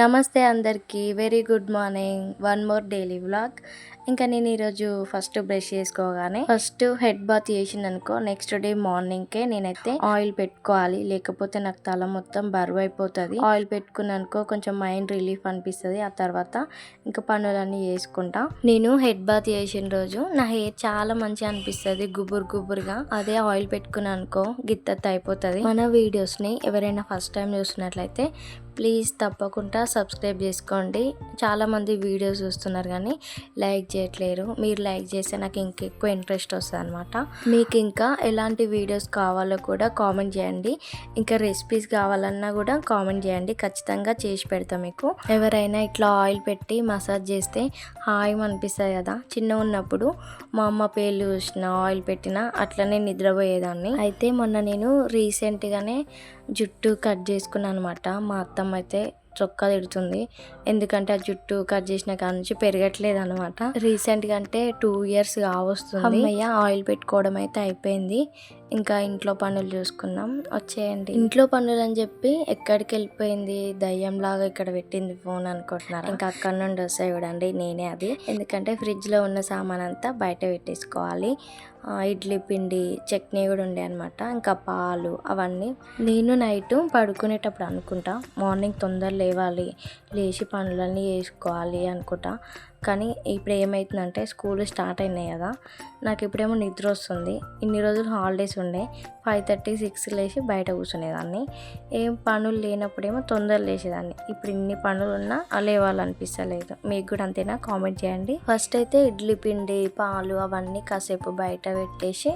నమస్తే అందరికీ. Very good morning one more daily vlog ఇంకా నేను ఈరోజు ఫస్ట్ బ్రష్ చేసుకోగానే ఫస్ట్ హెడ్ బాత్ చేసింది అనుకో నెక్స్ట్ డే మార్నింగ్కే నేనైతే ఆయిల్ పెట్టుకోవాలి. లేకపోతే నాకు తల మొత్తం బరువు అయిపోతుంది. ఆయిల్ పెట్టుకున్నాను అనుకో కొంచెం మైండ్ రిలీఫ్ అనిపిస్తుంది. ఆ తర్వాత ఇంకా పనులన్నీ చేసుకుంటా. నేను హెడ్ బాత్ చేసిన రోజు నా హెయిర్ చాలా మంచిగా అనిపిస్తుంది. గుబురు గుబురుగా అదే ఆయిల్ పెట్టుకున్నాను అనుకో గిత్తత్ అయిపోతుంది. మన వీడియోస్ని ఎవరైనా ఫస్ట్ టైం చూసినట్లయితే ప్లీజ్ తప్పకుండా సబ్స్క్రైబ్ చేసుకోండి. చాలామంది వీడియోస్ చూస్తున్నారు కానీ లైక్ చేయట్లేరు. మీరు లైక్ చేస్తే నాకు ఇంకెక్కువ ఇంట్రెస్ట్ వస్తుంది అనమాట మీకు ఇంకా ఎలాంటి వీడియోస్ కావాలో కూడా కామెంట్ చేయండి. ఇంకా రెసిపీస్ కావాలన్నా కూడా కామెంట్ చేయండి. ఖచ్చితంగా చేసి పెడతాం మీకు. ఎవరైనా ఇట్లా ఆయిల్ పెట్టి మసాజ్ చేస్తే హాయి అనిపిస్తుంది కదా. చిన్న ఉన్నప్పుడు మా అమ్మ పేర్లు చూసిన ఆయిల్ పెట్టిన అట్లనే నిద్రపోయేదాన్ని. అయితే మొన్న నేను రీసెంట్గానే జుట్టు కట్ చేసుకున్నాను అనమాట మా అత్తమ్మ అయితే చొక్కా తిడుతుంది. ఎందుకంటే ఆ జుట్టు కట్ చేసిన కాడ నుంచి పెరగట్లేదు అనమాట రీసెంట్గా అంటే టూ ఇయర్స్ కావస్తుంది. అమ్మయ్య ఆయిల్ పెట్టుకోవడం అయితే అయిపోయింది. ఇంకా ఇంట్లో పనులు చూసుకున్నాం. వచ్చేయండి. ఇంట్లో పనులు అని చెప్పి ఎక్కడికి వెళ్ళిపోయింది దయ్యం లాగా ఇక్కడ పెట్టింది ఫోన్ అనుకుంటున్నారు? ఇంకా అక్కడ నుండి వస్తాయి చూడండి నేనే అది. ఎందుకంటే ఫ్రిడ్జ్లో ఉన్న సామాన్ అంతా బయట పెట్టేసుకోవాలి. ఇడ్లీ పిండి చట్నీ కూడా ఉండే అనమాట ఇంకా పాలు అవన్నీ. నేను నైట్ పడుకునేటప్పుడు అనుకుంటా మార్నింగ్ తొందర లేవాలి. లేచి పనులన్నీ చేసుకోవాలి అనుకుంటా. కానీ ఇప్పుడు ఏమవుతుందంటే స్కూల్ స్టార్ట్ అయినాయి కదా నాకు ఇప్పుడేమో నిద్ర వస్తుంది. ఇన్ని రోజులు హాలిడేస్ ఉండే ఫైవ్ థర్టీ సిక్స్ లేచి బయట కూర్చునేదాన్ని. ఏం పనులు లేనప్పుడేమో తొందర లేచేదాన్ని. ఇప్పుడు ఇన్ని పనులు ఉన్నా లేవాలనిపిస్తలేదు. మీకు కూడా అంతేనా? కామెంట్ చేయండి. ఫస్ట్ అయితే ఇడ్లీ పిండి పాలు అవన్నీ కాసేపు బయట పెట్టేసి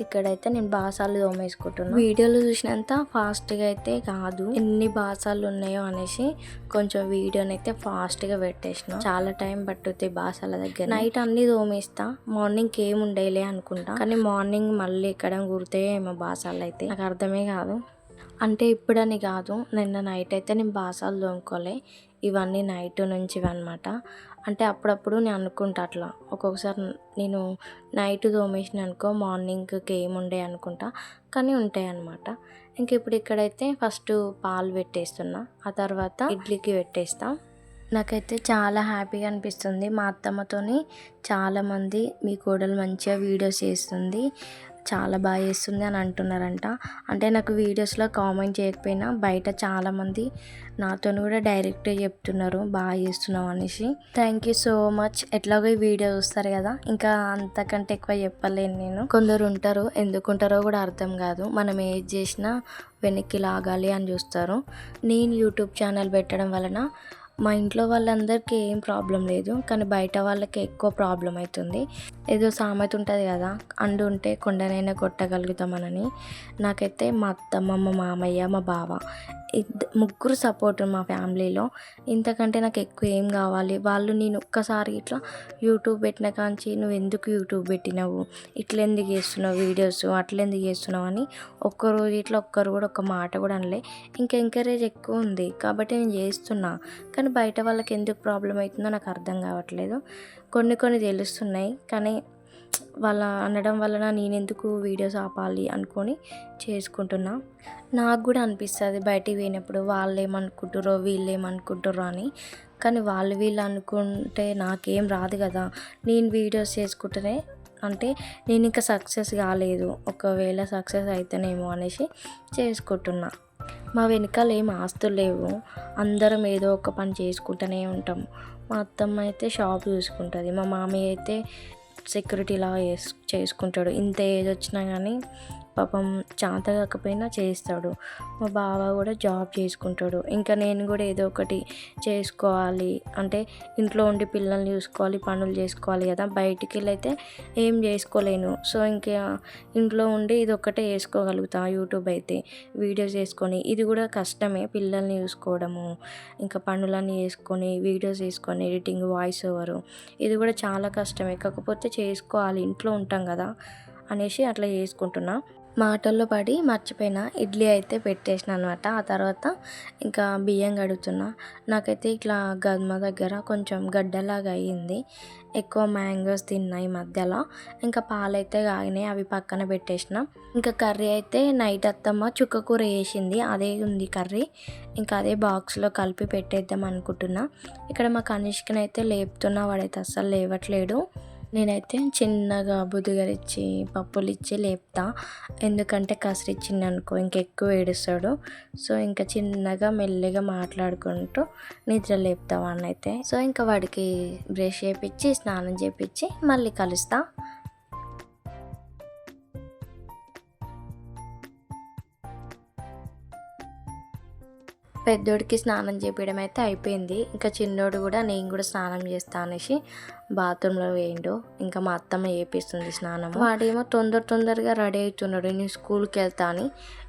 ఇక్కడైతే నేను బాసాలు తోమేసుకుంటున్నాను వీడియోలో చూసినంత ఫాస్ట్గా అయితే కాదు. ఎన్ని బాసాలు ఉన్నాయో అనేసి కొంచెం వీడియోని అయితే ఫాస్ట్గా పెట్టేసిన. చాలా టైం పట్టుద్ది బాసాల దగ్గర. నైట్ అన్ని తోమేస్తా. మార్నింగ్ ఏం ఉండేలే అనుకుంటా. కానీ మార్నింగ్ మళ్ళీ ఎక్కడ గుర్తే ఏమో బాసాలు అయితే. నాకు అర్థమే కాదు. అంటే ఇప్పుడని కాదు. నిన్న నైట్ అయితే నేను బాసాలు తోముకోలే. ఇవన్నీ నైట్ నుంచి అనమాట అంటే అప్పుడప్పుడు నేను అనుకుంటా అట్లా. ఒక్కొక్కసారి నేను నైట్ తోమేసిన అనుకో మార్నింగ్కి ఏముండే అనుకుంటా. కానీ ఉంటాయి అనమాట ఇంక ఇప్పుడు ఇక్కడైతే ఫస్ట్ పాలు పెట్టేస్తున్నా. ఆ తర్వాత ఇడ్లీకి పెట్టేస్తా. నాకైతే చాలా హ్యాపీగా అనిపిస్తుంది. మా అత్తమ్మతోని చాలామంది మీ కోడలు మంచిగా వీడియోస్ చేస్తుంది. చాలా బాగా చేస్తుంది అని అంటున్నారంట. అంటే నాకు వీడియోస్లో కామెంట్ చేయకపోయినా బయట చాలామంది నాతో కూడా డైరెక్ట్గా చెప్తున్నారు బాగా చేస్తున్నావు అనేసి. థ్యాంక్ యూ సో మచ్ ఎట్లాగో ఈ వీడియో చూస్తారు కదా ఇంకా అంతకంటే ఎక్కువ చెప్పలేను నేను. కొందరు ఉంటారు ఎందుకు ఉంటారో కూడా అర్థం కాదు. మనం ఏది చేసినా వెనక్కి లాగాలి అని చూస్తారు. నేను యూట్యూబ్ ఛానల్ పెట్టడం వలన మా ఇంట్లో వాళ్ళందరికీ ఏం ప్రాబ్లం లేదు కానీ బయట వాళ్ళకి ఎక్కువ ప్రాబ్లం అవుతుంది ఏదో సామెత ఉంటుంది కదా అండు ఉంటే కొండనైనా కొట్టగలుగుతామనని. నాకైతే మా అత్తమ్మ మా మామయ్య మా బావ ఇద్ద ముగ్గురు సపోర్ట్ మా ఫ్యామిలీలో. ఇంతకంటే నాకు ఎక్కువ ఏం కావాలి? వాళ్ళు నేను ఒక్కసారి ఇట్లా యూట్యూబ్ పెట్టిన కాంచి నువ్వు ఎందుకు యూట్యూబ్ పెట్టినావు? ఇట్లా ఎందుకు చేస్తున్నావు వీడియోస్? అట్లా ఎందుకు చేస్తున్నావు? అని ఒక్కరోజు ఇట్లా ఒక్కరు కూడా ఒక మాట కూడా అనలే. ఇంకా ఎంకరేజ్ ఎక్కువ ఉంది. కాబట్టి నేను చేస్తున్నా. కానీ బయట వాళ్ళకి ఎందుకు ప్రాబ్లం అవుతుందో నాకు అర్థం కావట్లేదు. కొన్ని కొన్ని తెలుస్తున్నాయి. కానీ వాళ్ళ అనడం వలన నేను ఎందుకు వీడియోస్ ఆపాలి అనుకొని చేసుకుంటున్నా. నాకు కూడా అనిపిస్తుంది బయటికి పోయినప్పుడు వాళ్ళు ఏమనుకుంటారో వీళ్ళు ఏమనుకుంటారో అని. కానీ వాళ్ళు వీళ్ళు అనుకుంటే నాకేం రాదు కదా. నేను వీడియోస్ చేసుకుంటేనే అంటే నేను ఇంకా సక్సెస్ కాలేదు. ఒకవేళ సక్సెస్ అయితేనేమో అనేసి చేసుకుంటున్నా. మా వెనకాల ఏం ఆస్తులు లేవు. అందరం ఏదో ఒక పని చేసుకుంటూనే ఉంటాం. మా అత్తమ్మ అయితే షాప్ చూసుకుంటుంది. మా మామయ్య అయితే సెక్యూరిటీ లా చేస్ చేసుకుంటాడు. ఇంత ఏజ్ వచ్చినా కానీ పాపం చేత కాకపోయినా చేస్తాడు మా బావ కూడా జాబ్ చేసుకుంటాడు. ఇంకా నేను కూడా ఏదో ఒకటి చేసుకోవాలి. అంటే ఇంట్లో ఉండి పిల్లల్ని చూసుకోవాలి పనులు చేసుకోవాలి కదా. బయటికి వెళ్ళైతే ఏం చేసుకోలేను. సో ఇంకా ఇంట్లో ఉండి ఇది ఒక్కటే వేసుకోగలుగుతా యూట్యూబ్ అయితే. వీడియోస్ చేసుకొని. ఇది కూడా కష్టమే పిల్లల్ని చూసుకోవడము. ఇంకా పనులన్నీ చేసుకొని వీడియోస్ చేసుకొని ఎడిటింగ్ వాయిస్ ఓవరు. ఇది కూడా చాలా కష్టమే. కాకపోతే చేసుకోవాలి. ఇంట్లో ఉంటాం కదా అనేసి అట్లా చేసుకుంటున్నా. మాటల్లో పడి మర్చిపోయిన ఇడ్లీ అయితే పెట్టేసిన అనమాట ఆ తర్వాత ఇంకా బియ్యం కడుగుతున్నా. నాకైతే ఇట్లా గద్మ దగ్గర కొంచెం గడ్డలాగా అయ్యింది. ఎక్కువ మ్యాంగోస్ తిన్నాయి మధ్యలో. ఇంకా పాలైతే కాగినాయి అవి పక్కన పెట్టేసిన. ఇంకా కర్రీ అయితే నైట్ అత్తమ్మ చుక్క కూర వేసింది అదే ఉంది కర్రీ. ఇంకా అదే బాక్స్లో కలిపి పెట్టేద్దాం అనుకుంటున్నా. ఇక్కడ మా కనిష్కనైతే లేపుతున్నా వాడైతే అస్సలు లేవట్లేడు. నేనైతే చిన్నగా బుద్ధిగరిచ్చి పప్పులు ఇచ్చి లేపుతా. ఎందుకంటే కసిరిచ్చింది అనుకో ఇంకెక్కువ ఏడుస్తాడు. సో ఇంకా చిన్నగా మెల్లిగా మాట్లాడుకుంటూ నిద్ర లేపుతా వాడినైతే సో ఇంకా వాడికి బ్రష్ చేపించి స్నానం చేపించి మళ్ళీ కలుస్తా. పెద్దోడికి స్నానం చేపించడం అయితే అయిపోయింది. ఇంకా చిన్నోడు కూడా నేను కూడా స్నానం చేస్తా అనేసి బాత్రూంలో వేయండు. ఇంకా మా అత్తమ్మ చేపిస్తుంది స్నానం వాడేమో తొందర తొందరగా రెడీ అవుతున్నాడు. నేను స్కూల్కి వెళ్తా అని.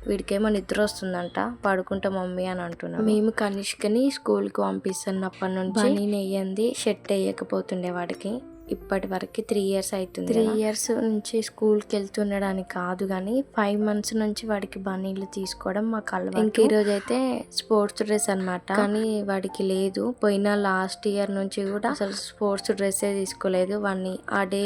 వీడికేమో నిద్ర వస్తుందంట. పడుకుంటా మమ్మీ అని అంటున్నాను మేము కనిష్కని స్కూల్కి పంపిస్తున్నప్పటి నుంచి నేను వేయంది షర్ట్ వేయకపోతుండే వాడికి. ఇప్పటి వరకు త్రీ ఇయర్స్ అవుతుంది త్రీ ఇయర్స్ నుంచి స్కూల్కి వెళ్తుండడానికి కాదు కానీ ఫైవ్ మంత్స్ నుంచి వాడికి బనీళ్ళు తీసుకోవడం మాకు అలవాటు ఇంక ఈరోజు అయితే స్పోర్ట్స్ డ్రెస్ అన్నమాట. కానీ వాడికి లేదు. పోయిన లాస్ట్ ఇయర్ నుంచి కూడా అసలు స్పోర్ట్స్ డ్రెస్సే తీసుకోలేదు. వాడిని ఆ డే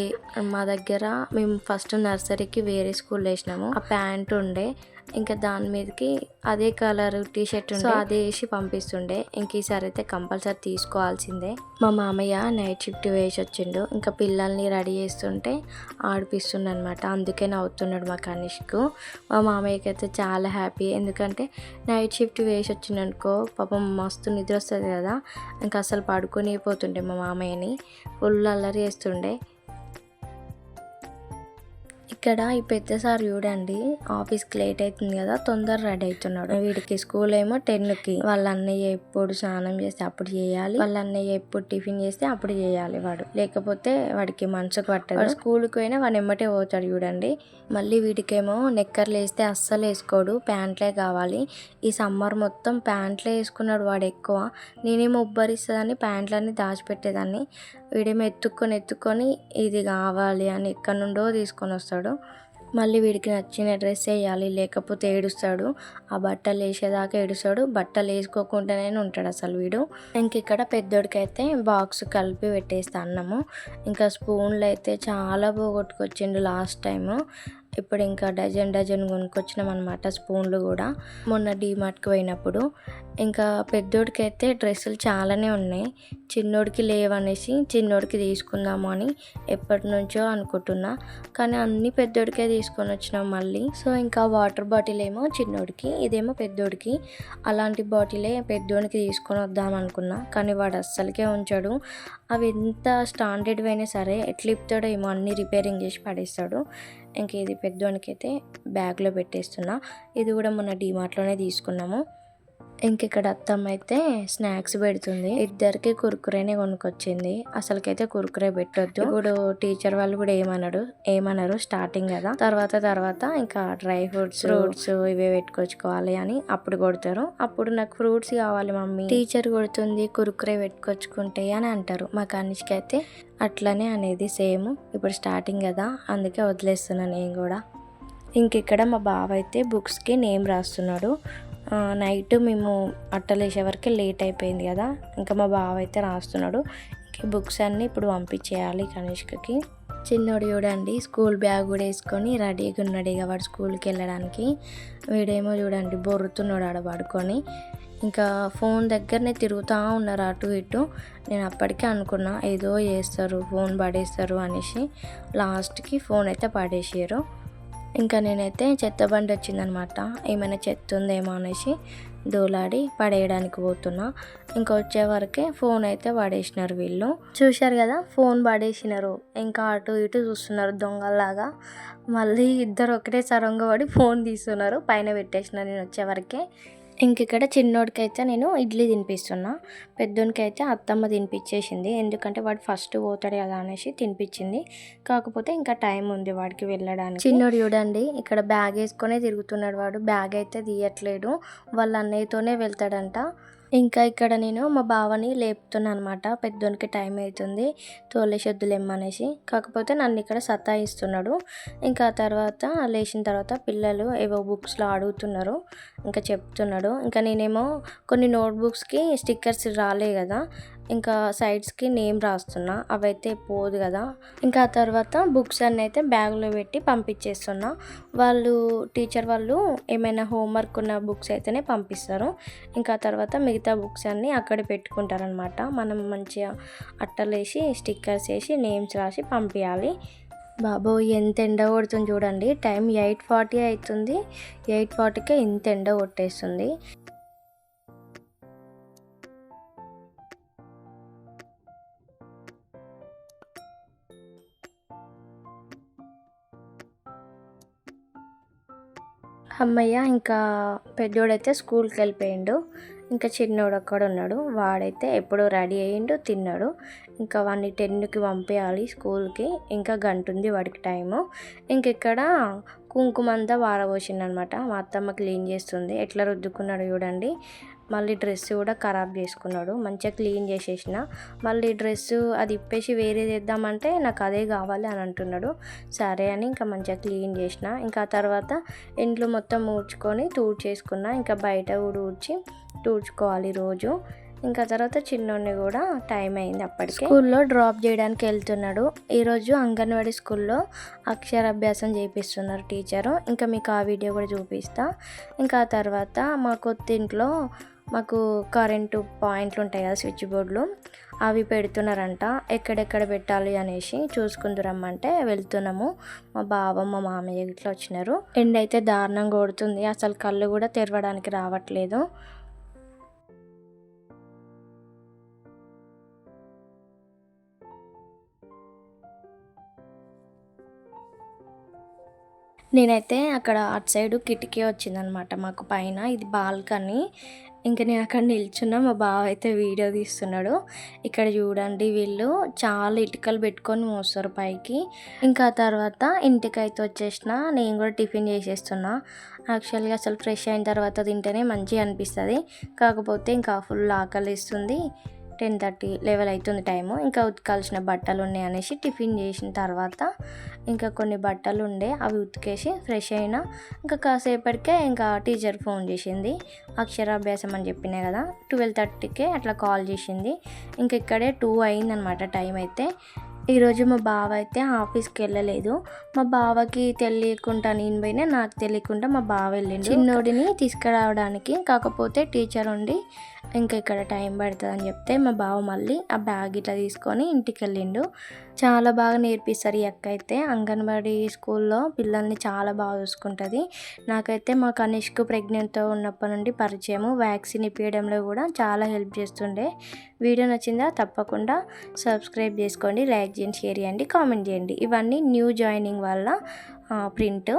మా దగ్గర మేము ఫస్ట్ నర్సరీకి వేరే స్కూల్ వేసినాము. ఆ ప్యాంట్ ఉండే. ఇంకా దాని మీదకి అదే కలర్ టీ షర్ట్ ఉండే. అదే వేసి పంపిస్తుండే. ఇంక ఈసారి అయితే కంపల్సరీ తీసుకోవాల్సిందే. మా మామయ్య నైట్ షిఫ్ట్ వేసి వచ్చిండు. ఇంకా పిల్లల్ని రెడీ చేస్తుంటే ఆడిపిస్తుండ అనమాట అందుకే నవ్వుతున్నాడు మా కనిష్కు. మా మామయ్యకి అయితే చాలా హ్యాపీ. ఎందుకంటే నైట్ షిఫ్ట్ వేసి వచ్చిందనుకో పాపం మస్తు నిద్ర వస్తుంది కదా. ఇంకా అసలు పడుకొని పోతుండే మా మామయ్యని. ఫుల్ అల్లరి చేస్తుండే. ఇక్కడ ఈ పెద్ద సార్ చూడండి ఆఫీస్కి లేట్ అవుతుంది కదా తొందర రెడీ అవుతున్నాడు. వీడికి స్కూల్ ఏమో టెన్కి. వాళ్ళ అన్నయ్య ఎప్పుడు స్నానం చేస్తే అప్పుడు చేయాలి. వాళ్ళ అన్నయ్య ఎప్పుడు టిఫిన్ చేస్తే అప్పుడు చేయాలి వాడు. లేకపోతే వాడికి మనసుకు పట్టదు. స్కూల్కి పోయినా వాడు ఎమ్మటే పోతాడు చూడండి. మళ్ళీ వీడికేమో నెక్కర్లు వేస్తే అస్సలు వేసుకోడు ప్యాంట్లే కావాలి. ఈ సమ్మర్ మొత్తం ప్యాంట్లే వేసుకున్నాడు వాడు ఎక్కువ. నేనేమో ఉబ్బరిస్తుందని ప్యాంట్లన్నీ దాచిపెట్టేదాన్ని. వీడేమో ఎత్తుక్కొని ఎత్తుక్కొని ఇది కావాలి అని ఎక్కడి నుండో తీసుకొని వస్తాడు. మళ్ళీ వీడికి నచ్చిన డ్రెస్ వేయాలి లేకపోతే ఏడుస్తాడు. ఆ బట్టలు వేసేదాకా ఏడుస్తాడు. బట్టలు వేసుకోకుండానే ఉంటాడు అసలు వీడు. ఇంక ఇక్కడ బాక్స్ కలిపి పెట్టేస్తా అన్నము. ఇంకా స్పూన్లు అయితే చాలా పోగొట్టుకొచ్చిండు లాస్ట్ టైము. ఇప్పుడు ఇంకా డజన్ డజన్ కొనుక్కొచ్చినాం అనమాట స్పూన్లు కూడా. మొన్న డీమార్ట్కి పోయినప్పుడు. ఇంకా పెద్దోడికి అయితే డ్రెస్సులు చాలానే ఉన్నాయి. చిన్నోడికి లేవనేసి చిన్నోడికి తీసుకుందాము అని ఎప్పటి నుంచో అనుకుంటున్నా. కానీ అన్ని పెద్దోడికే తీసుకొని వచ్చినాం మళ్ళీ. సో ఇంకా వాటర్ బాటిల్ ఏమో చిన్నోడికి ఇదేమో పెద్దోడికి. అలాంటి బాటిలే పెద్దోడికి తీసుకొని వద్దాం అనుకున్నా కానీ వాడు అస్సలకే ఉంచాడు. అవి ఎంత స్టాండర్డ్ అయినా సరే ఎట్లా ఇప్పుతాడో ఏమో అన్ని రిపేరింగ్ చేసి పడేస్తాడు. ఇంక ఇది బ్యాగ్లో పెట్టేస్తున్నా. ఇది కూడా మొన్న డీమార్ట్లోనే తీసుకున్నాము. ఇంక ఇక్కడ అత్తమ్మ అయితే స్నాక్స్ పెడుతుంది. ఇద్దరికి కురుకురేనే కొనుక్కొచ్చింది. అసలుకైతే కురుకురే పెట్టొద్దు. ఇప్పుడు టీచర్ వాళ్ళు కూడా ఏమన్నాడు ఏమన్నారు స్టార్టింగ్ కదా. తర్వాత తర్వాత ఇంకా డ్రై ఫ్రూట్స్ ఫ్రూట్స్ ఇవే పెట్టుకొచ్చుకోవాలి అని అప్పుడు కొడతారు. అప్పుడు నాకు ఫ్రూట్స్ కావాలి మమ్మీ. టీచర్ కొడుతుంది కురుకురే పెట్టుకొచ్చుకుంటే అని అంటారు. మా కనిష్కి అయితే అట్లనే అనేది సేమ్. ఇప్పుడు స్టార్టింగ్ కదా. అందుకే వదిలేస్తున్నాను నేను కూడా. ఇంక ఇక్కడ మా బావ అయితే బుక్స్కి నేమ్ రాస్తున్నాడు. నైట్ మేము అట్టలేసే వరకు లేట్ అయిపోయింది కదా. ఇంకా మా బావ అయితే రాస్తున్నాడు. ఇంక బుక్స్ అన్నీ ఇప్పుడు పంపించేయాలి కనిష్కకి చిన్నోడు చూడండి స్కూల్ బ్యాగ్ కూడా వేసుకొని రెడీగా ఉన్నాడు ఇక వాడు స్కూల్కి వెళ్ళడానికి. వీడేమో చూడండి బొర్రుతున్నాడు ఆడ పడుకొని. ఇంకా ఫోన్ దగ్గరనే తిరుగుతూ ఉన్నారు అటు ఇటు. నేను అప్పటికే అనుకున్నా ఏదో చేస్తారు ఫోన్ పడేస్తారు అనేసి. లాస్ట్కి ఫోన్ అయితే పడేసారు. ఇంకా నేనైతే చెత్త బండి వచ్చిందనమాట. ఏమైనా చెత్త ఉందేమో అనేసి దూలాడి పడేయడానికి పోతున్నా. ఇంకా వచ్చే వరకే ఫోన్ అయితే పడేసినారు వీళ్ళు. చూశారు కదా ఫోన్ పడేసినారు. ఇంకా అటు ఇటు చూస్తున్నారు దొంగల్లాగా. మళ్ళీ ఇద్దరు ఒకటే సరంగా పడి ఫోన్ తీస్తున్నారు. పైన పెట్టేసిన నేను వచ్చే వరకే. ఇంక ఇక్కడ చిన్నోడికైతే నేను ఇడ్లీ తినిపిస్తున్నా. పెద్దోడికి అయితే అత్తమ్మ తినిపించేసింది ఎందుకంటే వాడు ఫస్ట్ పోతాడు కదా అనేసి తినిపించింది కాకపోతే ఇంకా టైం ఉంది వాడికి వెళ్ళడానికి. చిన్నోడు చూడండి ఇక్కడ బ్యాగ్ వేసుకొని తిరుగుతున్నాడు వాడు. బ్యాగ్ అయితే తీయట్లేడు వాళ్ళ అన్నయ్యతోనే వెళ్తాడంట. ఇంకా ఇక్కడ నేను మా బావని లేపుతున్నా అనమాట పెద్దోనికి టైం అవుతుంది తోలేసొద్దులేమ్మనేసి కాకపోతే నన్ను ఇక్కడ సతాయిస్తున్నాడు. ఇంకా ఆ తర్వాత లేచిన తర్వాత పిల్లలు ఏవో బుక్స్లో అడుగుతున్నారు. ఇంకా చెప్తున్నాడు. ఇంకా నేనేమో కొన్ని నోట్బుక్స్కి స్టిక్కర్స్ రాలే కదా. ఇంకా సైడ్స్కి నేమ్ రాస్తున్నా. అవైతే పోదు కదా. ఇంకా తర్వాత బుక్స్ అన్నీ అయితే బ్యాగ్లో పెట్టి పంపించేస్తున్నా. వాళ్ళు టీచర్ వాళ్ళు ఏమైనా హోంవర్క్ ఉన్న బుక్స్ అయితేనే పంపిస్తారు. ఇంకా తర్వాత మిగతా బుక్స్ అన్నీ అక్కడ పెట్టుకుంటారనమాట మనం మంచిగా అట్టలేసి స్టిక్కర్స్ వేసి నేమ్స్ రాసి పంపించాలి బాబో ఎంత ఎండ కొడుతుంది చూడండి. టైం ఎయిట్ ఫార్టీ అవుతుంది. ఎయిట్ ఫార్టీకే ఇంత ఎండ కొట్టేస్తుంది. అమ్మయ్య ఇంకా పెద్దోడైతే స్కూల్కి వెళ్ళిపోయిండు. ఇంకా చిన్నోడు అక్కడ ఉన్నాడు. వాడైతే ఎప్పుడో రెడీ అయ్యిండు తిన్నాడు. ఇంకా వాడిని టెన్కి పంపేయాలి స్కూల్కి. ఇంకా గంట ఉంది వాడికి టైము. ఇంక ఇక్కడ కుంకుమ అంతా వారబోసిండనమాట మా అత్తమ్మ క్లీన్ చేస్తుంది. ఎట్లా రుద్దుకున్నాడు చూడండి. మళ్ళీ డ్రెస్ కూడా ఖరాబ్ చేసుకున్నాడు. మంచిగా క్లీన్ చేసేసిన. మళ్ళీ డ్రెస్ అది ఇప్పేసి వేరే చేద్దామంటే నాకు అదే కావాలి అని అంటున్నాడు. సరే అని ఇంకా మంచిగా క్లీన్ చేసిన. ఇంకా తర్వాత ఇంట్లో మొత్తం ఊడ్చుకొని తూడ్చేసుకున్నా ఇంకా బయట కూడా ఊడ్చి తూడ్చుకోవాలి రోజు. ఇంకా తర్వాత చిన్నోడిని కూడా టైం అయింది అప్పటికి. స్కూల్లో డ్రాప్ చేయడానికి వెళ్తున్నాడు. ఈరోజు అంగన్వాడీ స్కూల్లో అక్షరాభ్యాసం చేపిస్తున్నారు టీచరు. ఇంకా మీకు ఆ వీడియో కూడా చూపిస్తా. ఇంకా ఆ తర్వాత మా కొత్త ఇంట్లో మాకు కరెంటు పాయింట్లు ఉంటాయి కదా స్విచ్ బోర్డులు అవి పెడుతున్నారంట. ఎక్కడెక్కడ పెట్టాలి అనేసి చూసుకుందరమ్మంటే వెళ్తున్నాము. మా బావ మా మామయ్య ఇట్లా వచ్చినారు. ఎండ అయితే దారుణంగా కొడుతుంది. అసలు కళ్ళు కూడా తెరవడానికి రావట్లేదు. నేనైతే అక్కడ అటు సైడు కిటికీ వచ్చిందనమాట మాకు పైన. ఇది బాల్కనీ. ఇంకా నేను అక్కడ నిల్చున్నా. మా బావ అయితే వీడియో తీస్తున్నాడు. ఇక్కడ చూడండి వీళ్ళు. చాలా ఇటుకలు పెట్టుకొని మోస్తారు పైకి. ఇంకా తర్వాత ఇంటికి అయితే వచ్చేసిన. నేను కూడా టిఫిన్ చేసేస్తున్నా. యాక్చువల్గా అసలు ఫ్రెష్ అయిన తర్వాత తింటేనే మంచిగా అనిపిస్తుంది. కాకపోతే ఇంకా ఫుల్ ఆకలి ఇస్తుంది టెన్ థర్టీ లెవెల్ అవుతుంది టైము. ఇంకా ఉతకాల్సిన బట్టలు ఉన్నాయి అనేసి టిఫిన్ చేసిన తర్వాత ఇంకా కొన్ని బట్టలు ఉండే అవి ఉతికేసి ఫ్రెష్ అయినా ఇంకా కాసేపటికే ఇంకా టీచర్ ఫోన్ చేసింది. అక్షరాభ్యాసం అని చెప్పినా కదా ట్వెల్వ్ థర్టీకే అట్లా కాల్ చేసింది. ఇంకా ఇక్కడే టూ అయిందనమాట టైం అయితే. ఈరోజు మా బావ అయితే ఆఫీస్కి వెళ్ళలేదు. మా బావకి తెలియకుండా నేను పోయినా నాకు తెలియకుండా మా బావ వెళ్ళిండు. చిన్నోడిని తీసుకురావడానికి కాకపోతే టీచర్ ఉండి ఇంకా ఇక్కడ టైం పడుతుంది అని చెప్తే మా బావ మళ్ళీ ఆ బ్యాగ్ ఇట్లా తీసుకొని ఇంటికి వెళ్ళిండు చాలా బాగా నేర్పిస్తారు ఈ అక్క అయితే. అంగన్వాడీ స్కూల్లో పిల్లల్ని చాలా బాగా చూసుకుంటుంది. నాకైతే మా కనిష్క ప్రెగ్నెంట్తో ఉన్నప్పటి నుండి పరిచయము వ్యాక్సిన్ ఇప్పించడంలో కూడా చాలా హెల్ప్ చేస్తుండే. వీడియో నచ్చిందా తప్పకుండా సబ్స్క్రైబ్ చేసుకోండి లైక్ చేయండి షేర్ చేయండి కామెంట్ చేయండి. ఇవన్నీ న్యూ జాయినింగ్ వల్ల ప్రింట్.